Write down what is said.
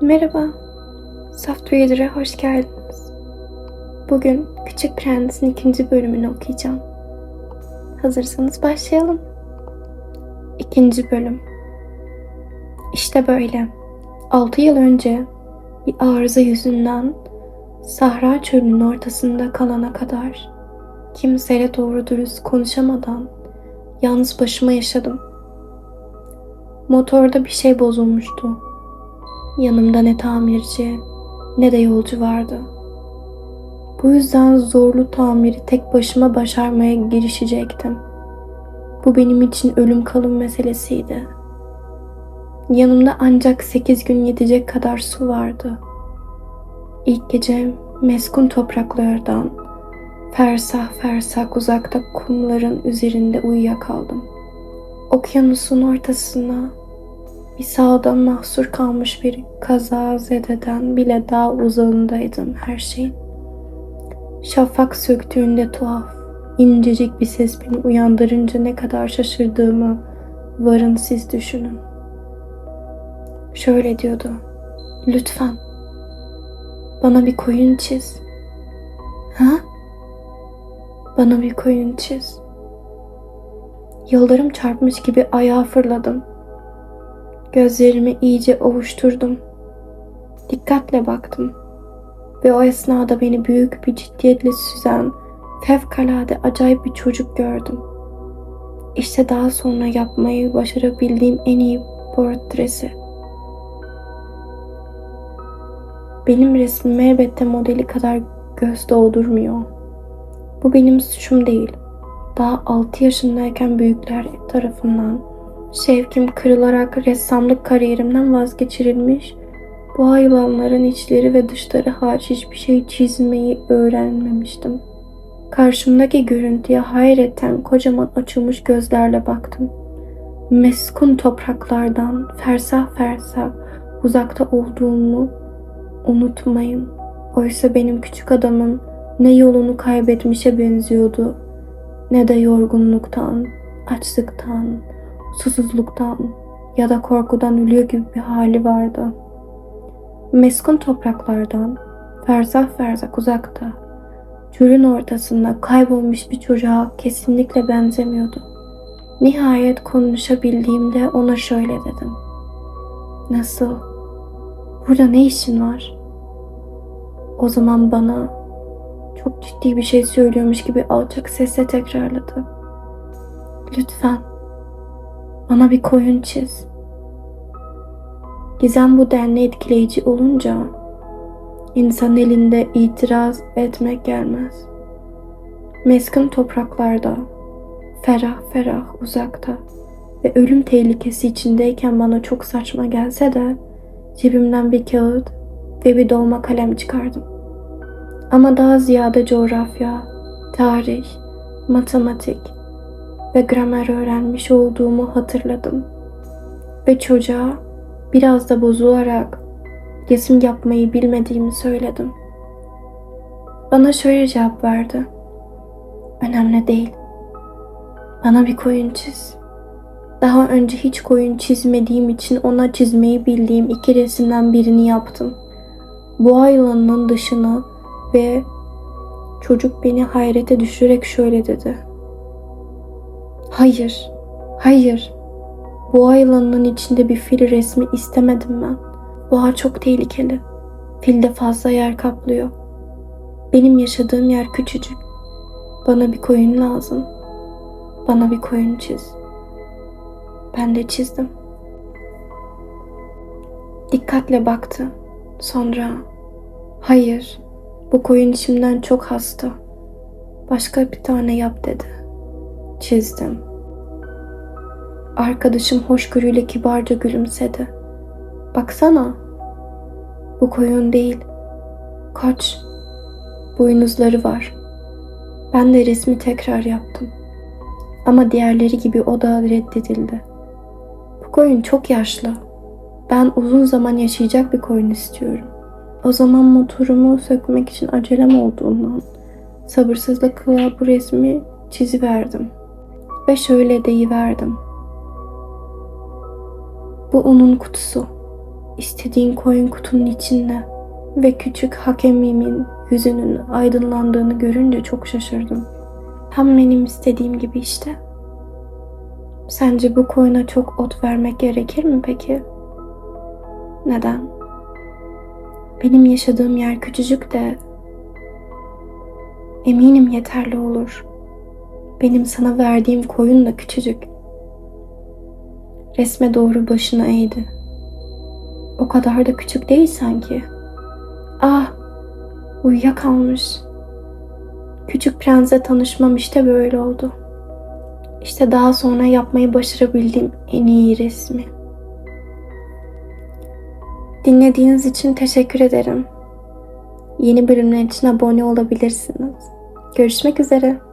Merhaba, Soft Reader'a hoş geldiniz. Bugün Küçük Prens'in ikinci bölümünü okuyacağım. Hazırsanız başlayalım. İkinci bölüm. İşte böyle. 6 yıl önce bir arıza yüzünden Sahra çölünün ortasında kalana kadar kimseyle doğru dürüst konuşamadan yalnız başıma yaşadım. Motorda bir şey bozulmuştu. Yanımda ne tamirci ne de yolcu vardı. Bu yüzden zorlu tamiri tek başıma başarmaya girişecektim. Bu benim için ölüm kalım meselesiydi. Yanımda ancak sekiz gün yetecek kadar su vardı. İlk gece meskun topraklardan fersah fersah uzakta kumların üzerinde uyuyakaldım. Okyanusun ortasına bir sağda mahsur kalmış bir kazazededen bile daha uzağındaydım her şeyin. Şafak söktüğünde tuhaf, incecik bir ses beni uyandırınca ne kadar şaşırdığımı varın siz düşünün. Şöyle diyordu. Lütfen bana bir koyun çiz. Ha? Bana bir koyun çiz. Yıldırım çarpmış gibi ayağa fırladım. Gözlerimi iyice ovuşturdum. Dikkatle baktım. Ve o esnada beni büyük bir ciddiyetle süzen, fevkalade acayip bir çocuk gördüm. İşte daha sonra yapmayı başarabildiğim en iyi portresi. Benim resmim elbette modeli kadar göz doğdurmuyor. Bu benim suçum değil. Daha 6 yaşındayken büyükler tarafından şevkim kırılarak ressamlık kariyerimden vazgeçirilmiş, bu hayvanların içleri ve dışları hariç hiçbir şey çizmeyi öğrenmemiştim. Karşımdaki görüntüye hayretten kocaman açılmış gözlerle baktım. Meskun topraklardan fersah fersah uzakta olduğumu unutmayın. Oysa benim küçük adamım ne yolunu kaybetmişe benziyordu ne de yorgunluktan, açlıktan, susuzluktan ya da korkudan ölüyor gibi bir hali vardı. Meskun topraklardan ferzah ferzak uzakta, çölün ortasında kaybolmuş bir çocuğa kesinlikle benzemiyordu. Nihayet konuşabildiğimde ona şöyle dedim. Nasıl? Burada ne işin var? O zaman bana çok ciddi bir şey söylüyormuş gibi alçak sesle tekrarladı. Lütfen bana bir koyun çiz. Gizem bu denli etkileyici olunca insan elinde itiraz etmek gelmez. Meskun topraklarda, ferah ferah uzakta ve ölüm tehlikesi içindeyken bana çok saçma gelse de cebimden bir kağıt ve bir dolma kalem çıkardım. Ama daha ziyade coğrafya, tarih, matematik ve gramer öğrenmiş olduğumu hatırladım. Ve çocuğa biraz da bozularak resim yapmayı bilmediğimi söyledim. Bana şöyle cevap verdi. Önemli değil. Bana bir koyun çiz. Daha önce hiç koyun çizmediğim için ona çizmeyi bildiğim iki resimden birini yaptım. Bu aylanın dışını ve çocuk beni hayrete düşürerek şöyle dedi. Hayır, hayır. Boğa yılanının içinde bir fil resmi istemedim ben. Boğa çok tehlikeli. Fil de fazla yer kaplıyor. Benim yaşadığım yer küçücük. Bana bir koyun lazım. Bana bir koyun çiz. Ben de çizdim. Dikkatle baktı. Sonra hayır bu koyun içimden çok hasta. Başka bir tane yap dedi. Çizdim. Arkadaşım hoşgörüyle kibarca gülümsedi. Baksana. Bu koyun değil. Koç. Boynuzları var. Ben de resmi tekrar yaptım. Ama diğerleri gibi o da reddedildi. Bu koyun çok yaşlı. Ben uzun zaman yaşayacak bir koyun istiyorum. O zaman motorumu sökmek için acelem olduğundan sabırsızlıkla bu resmi çiziverdim. Ve şöyle deyiverdim. Bu onun kutusu. istediğin koyun kutunun içinde ve küçük hakemimin yüzünün aydınlandığını görünce çok şaşırdım. Tam benim istediğim gibi işte. Sence bu koyuna çok ot vermek gerekir mi peki? Neden? Benim yaşadığım yer küçücük de eminim yeterli olur. Benim sana verdiğim koyun da küçücük. Resme doğru başını eğdi. O kadar da küçük değil sanki. Ah, uyuyakalmış. Küçük prensle tanışmam işte böyle oldu. İşte daha sonra yapmayı başarabildiğim en iyi resmi. Dinlediğiniz için teşekkür ederim. Yeni bölümler için abone olabilirsiniz. Görüşmek üzere.